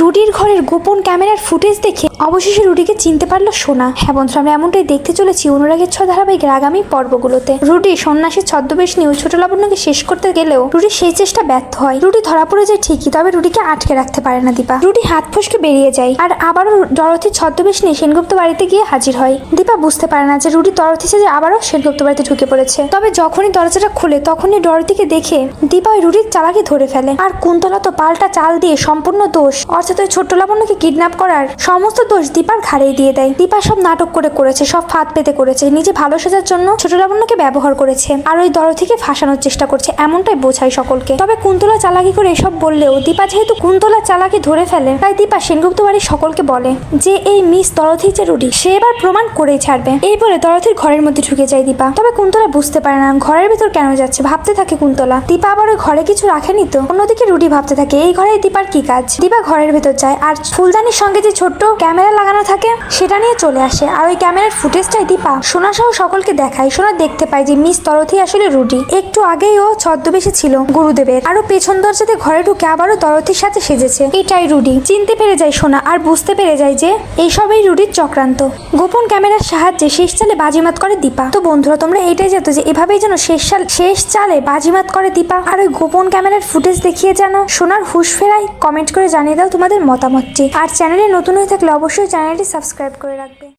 রুডির ঘরের গোপন ক্যামেরার ফুটেজ দেখে অবশেষে রুডিকে চিনতে পারল সোনা। হ্যাঁ আমরা এমনটাই দেখতে চলেছি অনুরাগের ছ ধারাবাহিকের আগামী পর্বগুলোতে। রুডি, সন্ন্যাসীর ছদ্মবেশ নিয়ে ছোট লাবণ্যকে শেষ করতে গেলেও রুডি সেই চেষ্টা ব্যর্থ হয়। রুডি ধরা পড়ে যায় ঠিকই, তবে রুডিকে আটকে রাখতে পারে না দীপা। রুডি হাত ফসকে বেরিয়ে যায় আর আবারও ডরথির ছদ্মবেশ নিয়ে সেনগুপ্ত বাড়িতে গিয়ে হাজির হয়। দীপা বুঝতে পারে না যে রুডি ডরথি সেজে আবারও সেনগুপ্ত বাড়িতে ঢুকে পড়েছে। তবে যখনই দরজাটা খুলে, তখনই ডরথিকে দেখে দীপা ওই রুডির চালাকি ধরে ফেলে। আর কুন্তলা তো পাল্টা চাল দিয়ে সম্পূর্ণ দোষ। ওই ছোট্ট লাবণ্যকে কিডন্যাপ করার। সমস্ত দোষ দীপার ঘাড়েই দিয়ে দেয়। দীপা সব নাটক করে করেছে, সব ফাঁদ পেতে করেছে, নিজে ভালো সাজার জন্য ছোট লাবণ্যকে ব্যবহার করেছে। আর ওই দরথিকে ফাঁসানোর চেষ্টা করছে, এমনটাই বোঝায় সকলকে। তবে কুন্তলা চালাকি করে এসব বললেও দীপা যেহেতু কুন্তলা চালাকি ধরে ফেলে, তাই দীপা সেনগুপ্ত বাড়ির সকলকে বলে যে, এই মিস দরথি যে রুডি, সে এবার প্রমাণ করেই ছাড়বে। এই বলে দরথির ঘরের মধ্যে ঢুকে যায় দীপা। তবে কুন্তলা বুঝতে পারে না, ঘরের ভেতর কেন যাচ্ছে, ভাবতে থাকে কুন্তলা। দীপা আবার ওই ঘরে কিছু রাখেনি তো? অন্যদিকে রুডি ভাবতে থাকে, এই ঘরে দীপার কি কাজ? দীপা ঘরের ভেতর যায়। আর ফুলদানির সঙ্গে যে ছোট্ট ক্যামেরা লাগানো থাকে, সেটা নিয়ে চলে আসে। আর ওই ক্যামেরার ফুটেজটাই দীপা। সোনা সহ সকলকে দেখায়। সোনা দেখতে পায় যে মিস তরথি আসলে রুটি একটু আগেই ও ছদ্মবেশে ছিল গুরুদেবের। আরও পেছন দরজাতে ঘরে ঢুকে আবারও তরথির সাথে সেজেছে। এটাই রুডি। চিনতে পেরে যায় সোনা। আর বুঝতে পেরে যায় যে এইসবই রুডির চক্রান্ত। গোপন ক্যামেরার সাহায্যে শেষ চালে বাজিমাত করে দীপা। তো বন্ধুরা, তোমরা এটাই জানো যে এভাবেই যেন শেষ সাল শেষ চালে বাজিমাত করে দীপা। আর ওই গোপন ক্যামেরার ফুটেজ দেখিয়ে যেন সোনার হুশ ফেরায়। কমেন্ট করে জানিয়ে দাও তোমাদের মতামতটি। আর চ্যানেলে নতুন হয়ে থাকলে অবশ্যই চ্যানেলটি সাবস্ক্রাইব করে রাখবে।